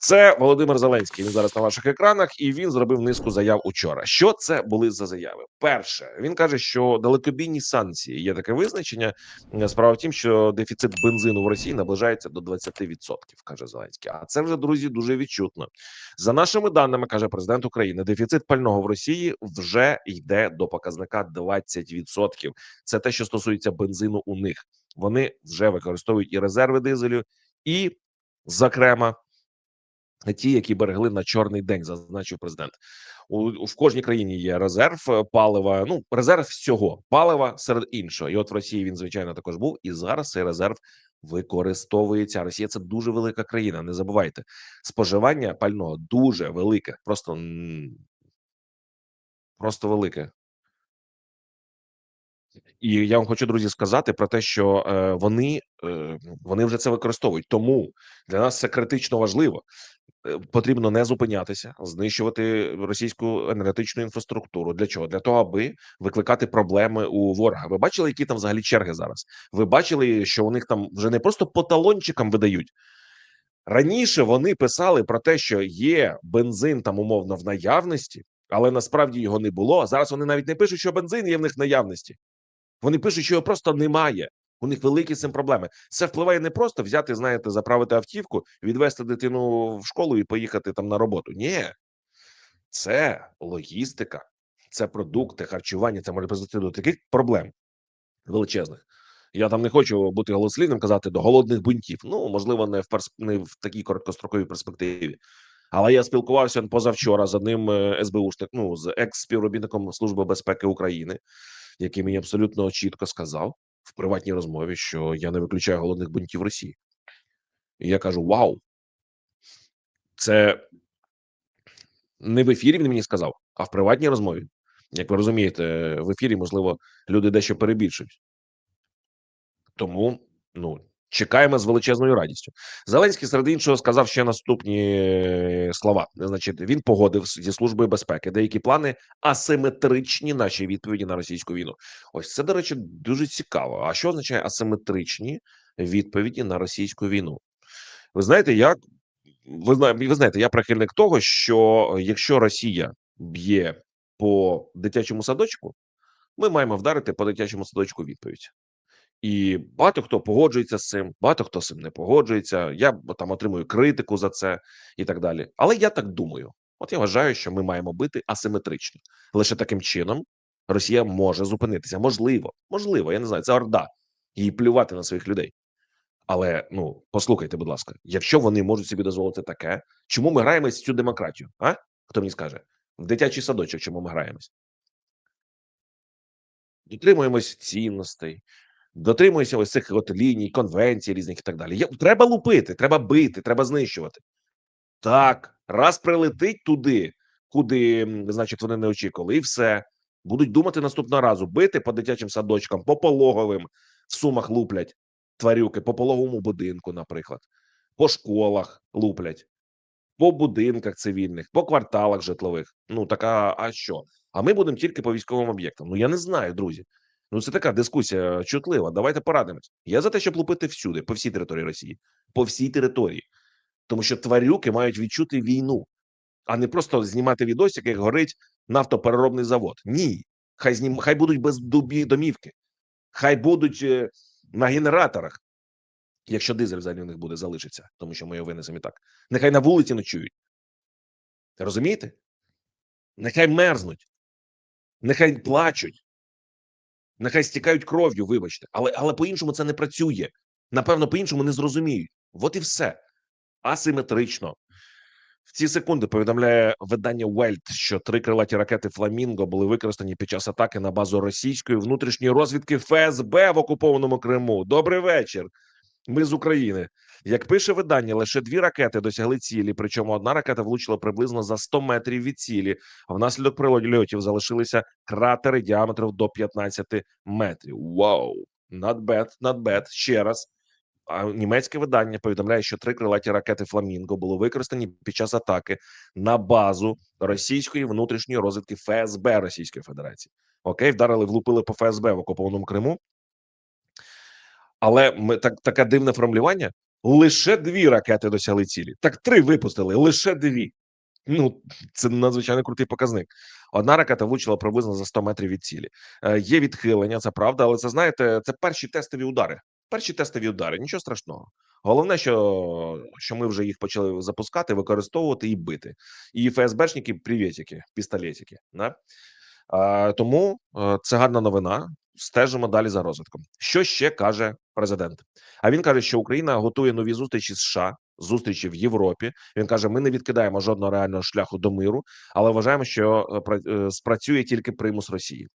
Це Володимир Зеленський. Він зараз на ваших екранах, і він зробив низку заяв учора. Що це були за заяви? Перше, він каже, що далекобійні санкції є таке визначення. Справа в тім, що дефіцит бензину в Росії наближається до 20%, каже Зеленський. А це вже друзі дуже відчутно. За нашими даними, каже президент України, дефіцит пального в Росії вже йде до показника 20%. Це те, що стосується бензину. У них вони вже використовують і резерви дизелю, і, зокрема ті, які берегли на чорний день, зазначив президент. У, у в кожній країні є резерв е, палива. Ну резерв всього палива серед іншого. І от в Росії він звичайно також був. І зараз цей резерв використовується. Росія це дуже велика країна. Не забувайте, споживання пального дуже велике, просто просто велике. І я вам хочу, друзі, сказати про те, що е, вони, е, вони вже це використовують. Тому для нас це критично важливо. Е, Потрібно не зупинятися, знищувати російську енергетичну інфраструктуру. Для чого? Для того, аби викликати проблеми у ворога. Ви бачили, які там взагалі черги зараз? Ви бачили, що у них там вже не просто по талончикам видають. Раніше вони писали про те, що є бензин там умовно в наявності, але насправді його не було. А зараз вони навіть не пишуть, що бензин є в них в наявності. Вони пишуть, що його просто немає. У них великі цим проблеми. Це впливає не просто взяти, знаєте, заправити автівку, відвести дитину в школу і поїхати там на роботу. Ні, це логістика, це продукти, харчування. Це може призвести до таких проблем величезних. Я там не хочу бути голослівним, казати до голодних бунтів. Ну можливо, не в перс... не в такій короткостроковій перспективі. Але я спілкувався позавчора з одним е, СБУшник, ну з екс-співробітником Служби безпеки України, який мені абсолютно чітко сказав в приватній розмові, що я не виключаю голодних бунтів Росії. І я кажу: Вау! Це не в ефірі він мені сказав, а в приватній розмові. Як ви розумієте, в ефірі, можливо, люди дещо перебільшують. Тому ну чекаємо з величезною радістю. Зеленський серед іншого сказав ще наступні е, слова. Значить, він погодив зі службою безпеки деякі плани асиметричні наші відповіді на російську війну. Ось це до речі дуже цікаво. А що означає асиметричні відповіді на російську війну? Ви знаєте, як ви ви знаєте, я прихильник того, що якщо Росія б'є по дитячому садочку, ми маємо вдарити по дитячому садочку відповідь. І багато хто погоджується з цим, багато хто з цим не погоджується. Я там отримую критику за це і так далі. Але я так думаю. От я вважаю, що ми маємо бити асиметрично. Лише таким чином Росія може зупинитися. Можливо, можливо, я не знаю. Це орда їй плювати на своїх людей. Але ну послухайте, будь ласка, якщо вони можуть собі дозволити таке, чому ми граємось цю демократію? А хто мені скаже? В дитячий садочок, чому ми граємось? Дотримуємось цінностей, дотримуємося ось цих от ліній, конвенцій різних і так далі. Є, треба лупити, треба бити, треба знищувати. Так, раз прилетить туди, куди, значить, вони не очікували, і все. Будуть думати наступного разу бити по дитячим садочкам, по пологовим в сумах луплять тварюки, по пологовому будинку, наприклад, по школах луплять, по будинках цивільних, по кварталах житлових. Ну така, а що? А ми будемо тільки по військовим об'єктам. Ну я не знаю, друзі. Ну це така дискусія чутлива. Давайте порадимось. Я за те, щоб лупити всюди, по всій території Росії, по всій території, тому що тварюки мають відчути війну, а не просто знімати відосик, як горить нафтопереробний завод. Ні, хай знім, хай будуть без домівки, хай будуть е, на генераторах, якщо дизель взагалі у них буде залишиться, тому що ми його винесемо і так. Нехай на вулиці ночують. Розумієте? Нехай мерзнуть, нехай плачуть, нехай стікають кров'ю, вибачте, але але по-іншому це не працює. Напевно, по-іншому не зрозуміють. От і все асиметрично. В ці секунди повідомляє видання Welt, що три крилаті ракети Фламінго були використані під час атаки на базу російської внутрішньої розвідки ФСБ в окупованому Криму. Добрий вечір. Ми з України. Як пише видання, лише дві ракети досягли цілі. Причому одна ракета влучила приблизно за 100 метрів від цілі. А внаслідок прильотів залишилися кратери діаметром до 15 метрів. Вау! Not bad, not bad. Ще раз. А німецьке видання повідомляє, що три крилаті ракети Фламінго були використані під час атаки на базу російської внутрішньої розвідки ФСБ Російської Федерації. Окей, вдарили, влупили по ФСБ в окупованому Криму. Але ми так таке дивне формулювання. лише дві ракети досягли цілі. Так три випустили, лише дві. Ну, це надзвичайно крутий показник. Одна ракета влучила приблизно за 100 метрів від цілі. Е, є відхилення, це правда, але це знаєте, це перші тестові удари. Перші тестові удари, нічого страшного. Головне, що, що ми вже їх почали запускати, використовувати і бити. І ФСБшники, привітики, пістолетики. Да? А, тому е, це гарна новина. Стежимо далі за розвитком. Що ще каже президент? А він каже, що Україна готує нові зустрічі з США, зустрічі в Європі. Він каже: ми не відкидаємо жодного реального шляху до миру, але вважаємо, що е, е, спрацює тільки примус Росії.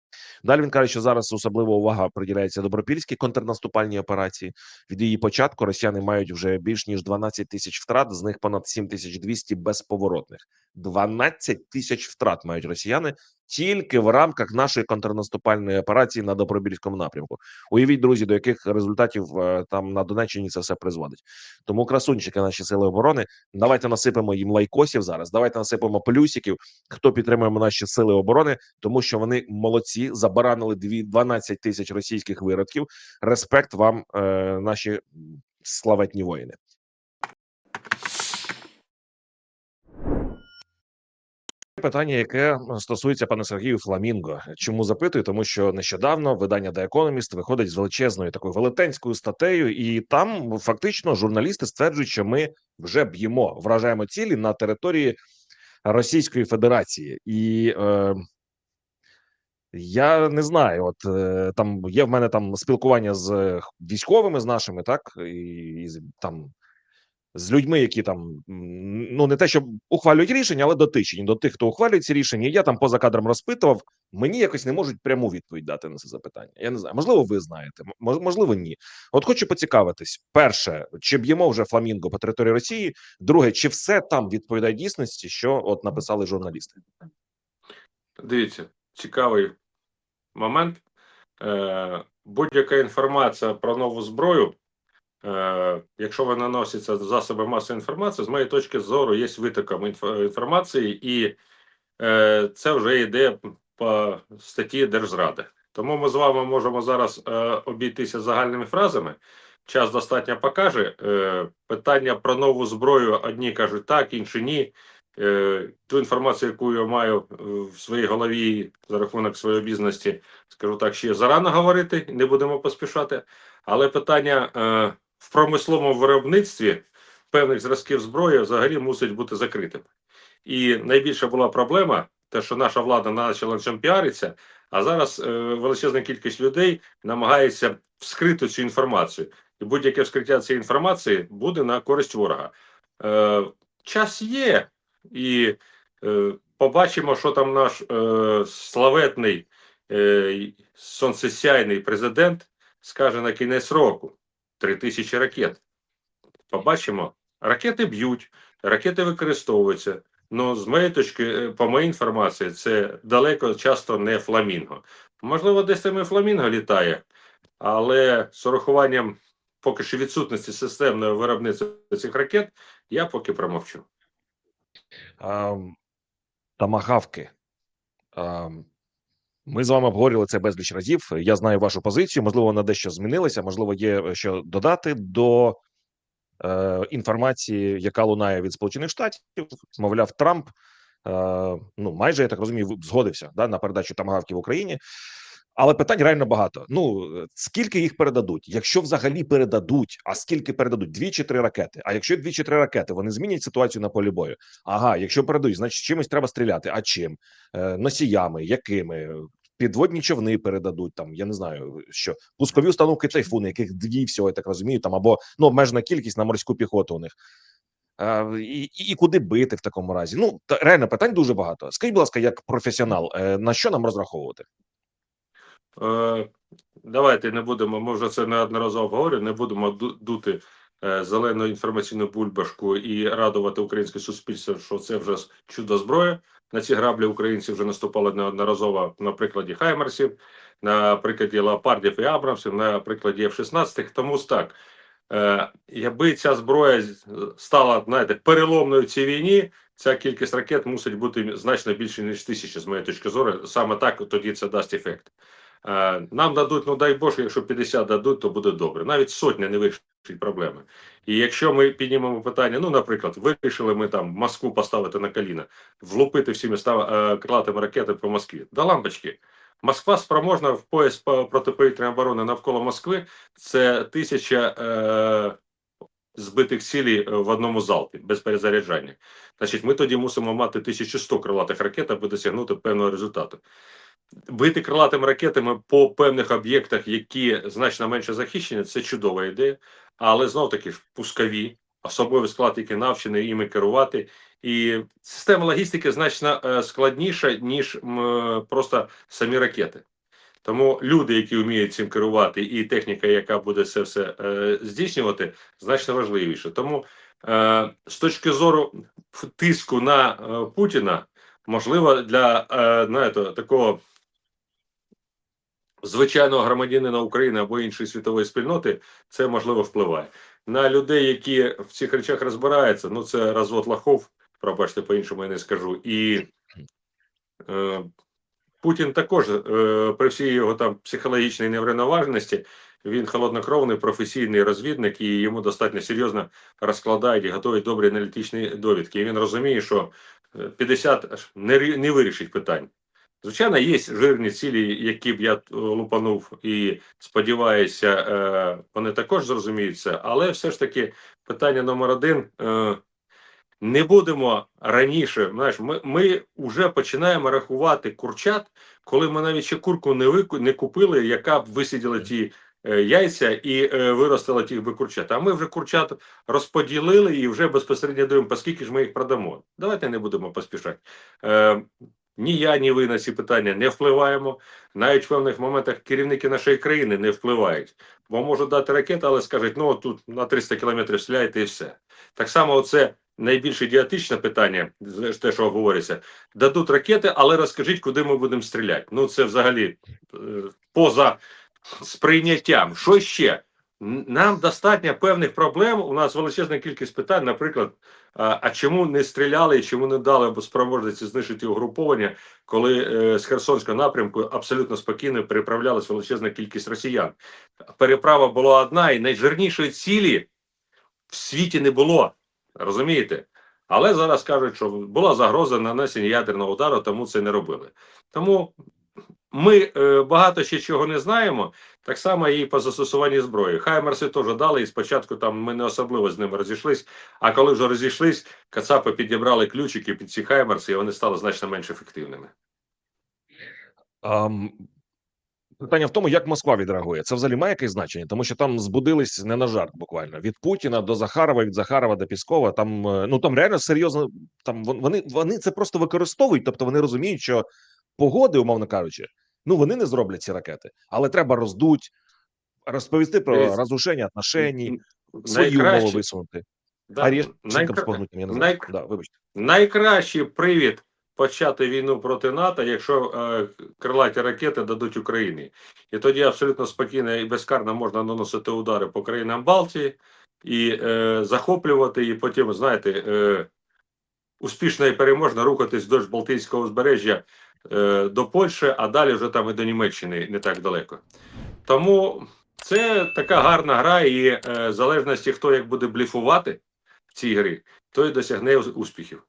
Далі він каже, що зараз особлива увага приділяється добропільській контрнаступальній операції. Від її початку росіяни мають вже більш ніж 12 тисяч втрат, з них понад 7200 безповоротних. 12 тисяч втрат мають росіяни тільки в рамках нашої контрнаступальної операції на добробільському напрямку. Уявіть, друзі, до яких результатів е, там на Донеччині це все призводить. Тому красунчики, наші сили оборони. Давайте насипемо їм лайкосів зараз. Давайте насипемо плюсиків. Хто підтримує наші сили оборони, тому що вони молодці, забаранили дві 12 тисяч російських виродків. Респект вам, е, наші славетні воїни. Питання, яке стосується пана Сергію Фламінго. Чому запитую? Тому що нещодавно видання The Economist виходить з величезною такою велетенською статтею, і там фактично журналісти стверджують, що ми вже б'ємо, вражаємо цілі на території Російської Федерації, і е, я не знаю. От е, там є в мене там спілкування з військовими з нашими, так і, там з людьми, які там ну не те, щоб ухвалюють рішення, але дотичені до тих, хто ухвалює ці рішення. Я там поза кадром розпитував. Мені якось не можуть пряму відповідь дати на це запитання. Я не знаю. Можливо, ви знаєте, можливо, ні. От хочу поцікавитись: перше, чи б'ємо вже фламінго по території Росії? Друге, чи все там відповідає дійсності, що от написали журналісти? Дивіться, цікавий момент. Е, будь-яка інформація про нову зброю, е, якщо вона наноситься в засоби масової інформації, з моєї точки зору, є витоком інфо- інформації, і е, це вже йде по статті Держзради. Тому ми з вами можемо зараз обійтися загальними фразами. Час достатньо покаже. Питання про нову зброю одні кажуть так, інші ні. Е, ту інформацію, яку я маю в своїй голові за рахунок своєї бізнесу, скажу так, ще зарано говорити, не будемо поспішати. Але питання е, в промисловому виробництві певних зразків зброї взагалі мусить бути закритим. І найбільша була проблема, те, що наша влада почала цим піаритися, а зараз е, величезна кількість людей намагається вскрити цю інформацію. І будь-яке вскриття цієї інформації буде на користь ворога. Час є, і е, побачимо, що там наш е, славетний е, сонцесяйний президент скаже на кінець року: три тисячі ракет. Побачимо, ракети б'ють, ракети використовуються. Ну, з моєї точки, е, по моїй інформації, це далеко часто не фламінго. Можливо, десь там і фламінго літає, але з урахуванням поки що відсутності системного виробництва цих ракет, я поки промовчу. Тамагавки. Ми з вами обговорювали це безліч разів. Я знаю вашу позицію. Можливо, вона дещо змінилася. Можливо, є е, що додати до е, інформації, яка лунає від Сполучених Штатів. Мовляв, Трамп е, ну майже я так розумію, згодився да, на передачу тамагавки в Україні. Але питань реально багато. Ну е, скільки їх передадуть? Якщо взагалі передадуть, а скільки передадуть? Дві чи три ракети. А якщо дві чи три ракети, вони змінять ситуацію на полі бою. Ага, якщо передають, значить чимось треба стріляти. А чим? Е, носіями, якими? Підводні човни передадуть там, я не знаю, що пускові установки тайфуни, яких дві всього, я так розумію, там або ну обмежена кількість на морську піхоту у них. Е, і, і, і куди бити в такому разі? Ну та реально питань дуже багато. Скажіть, будь ласка, як професіонал, е, на що нам розраховувати? Е, давайте не будемо, ми вже це неодноразово говорили, не будемо дути е, зелену інформаційну бульбашку і радувати українське суспільство, що це вже чудо зброя. На ці граблі українці вже наступали неодноразово на прикладі Хаймерсів, на прикладі Леопардів і Абрамсів, на прикладі F-16. Тому так, е, якби ця зброя стала знаєте, переломною в цій війні, ця кількість ракет мусить бути значно більше, ніж тисячі, з моєї точки зору. Саме так тоді це дасть ефект. Е, Нам дадуть, ну дай Боже, якщо 50 дадуть, то буде добре. Навіть сотня не вирішить проблеми. І якщо ми піднімемо питання, ну, наприклад, вирішили ми там Москву поставити на коліна, влупити всі міста е, крилатими ракетами по Москві. Да лампочки. Москва спроможна в пояс протиповітряної оборони навколо Москви. Це тисяча е, збитих цілей в одному залпі без перезаряджання. Значить, ми тоді мусимо мати 1100 крилатих ракет, аби досягнути певного результату. Бити крилатими ракетами по певних об'єктах, які значно менше захищені, це чудова ідея. Але знов таки ж пускові, особливий склад, який навчений іми керувати. І система логістики значно е, складніша, ніж е, просто самі ракети. Тому люди, які вміють цим керувати, і техніка, яка буде це все е, здійснювати, значно важливіше. Тому з точки зору тиску на Путіна, можливо, для знаєте, такого звичайного громадянина України або іншої світової спільноти, це можливо впливає. На людей, які в цих речах розбираються, ну це розвод лахов, пробачте, по-іншому я не скажу. І е, Путін також, е, при всій його там психологічній неврівноваженості, він холоднокровний професійний розвідник, і йому достатньо серйозно розкладають і готують добрі аналітичні довідки. І він розуміє, що е, 50 не, рі- не вирішить питань. Звичайно, є жирні цілі, які б я е, лупанув, і сподіваюся, е, вони також зрозуміють це. Але все ж таки питання номер один. Е, не будемо раніше. Знаєш, ми, ми вже починаємо рахувати курчат, коли ми навіть ще курку не вику, не купили, яка б висиділа ті яйця і виростила тих би курчат. А ми вже курчат розподілили і вже безпосередньо дивимо, по скільки ж ми їх продамо. Давайте не будемо поспішати. Ні я, ні ви на ці питання не впливаємо. Навіть в певних моментах керівники нашої країни не впливають. Бо можуть дати ракети, але скажуть, ну тут на 300 кілометрів стріляйте і все. Так само, оце найбільш ідіотичне питання, те, що говориться. Дадуть ракети, але розкажіть, куди ми будемо стріляти. Ну це взагалі е, поза сприйняттям. Що ще? Нам достатньо певних проблем. У нас величезна кількість питань, наприклад, а, а чому не стріляли і чому не дали спроможності знищити угруповання, коли е, з Херсонського напрямку абсолютно спокійно переправлялась величезна кількість росіян. Переправа була одна, і найжирнішої цілі в світі не було. Розумієте? Але зараз кажуть, що була загроза нанесення ядерного удару, тому це не робили. Тому ми е, багато ще чого не знаємо. Так само і по застосуванні зброї. Хаймерси теж дали, і спочатку там ми не особливо з ними розійшлись. А коли вже розійшлись, Кацапи підібрали ключики під ці хаймерси, і вони стали значно менш ефективними. Ам, питання в тому, як Москва відреагує. Це взагалі має якесь значення, тому що там збудились не на жарт, буквально від Путіна до Захарова, від Захарова до Піскова. Там е, ну там реально серйозно. Там вони вони це просто використовують. Тобто вони розуміють, що погоди, умовно кажучи, ну вони не зроблять ці ракети, але треба роздуть, розповісти про Дивіться, розрушення отношень, свої умови Найкраще, висунути. да, а найкра- з я не най- знаю. Да, вибачте. Найкращий привід почати війну проти НАТО, якщо е, крилаті ракети дадуть Україні. І тоді абсолютно спокійно і безкарно можна наносити удари по країнам Балтії і е, захоплювати, і потім, знаєте, е, успішно і переможно рухатись вдовж Балтійського узбережжя до Польщі, а далі вже там і до Німеччини не так далеко. Тому це така гарна гра, і е, залежності, хто як буде бліфувати в цій грі, той досягне успіхів.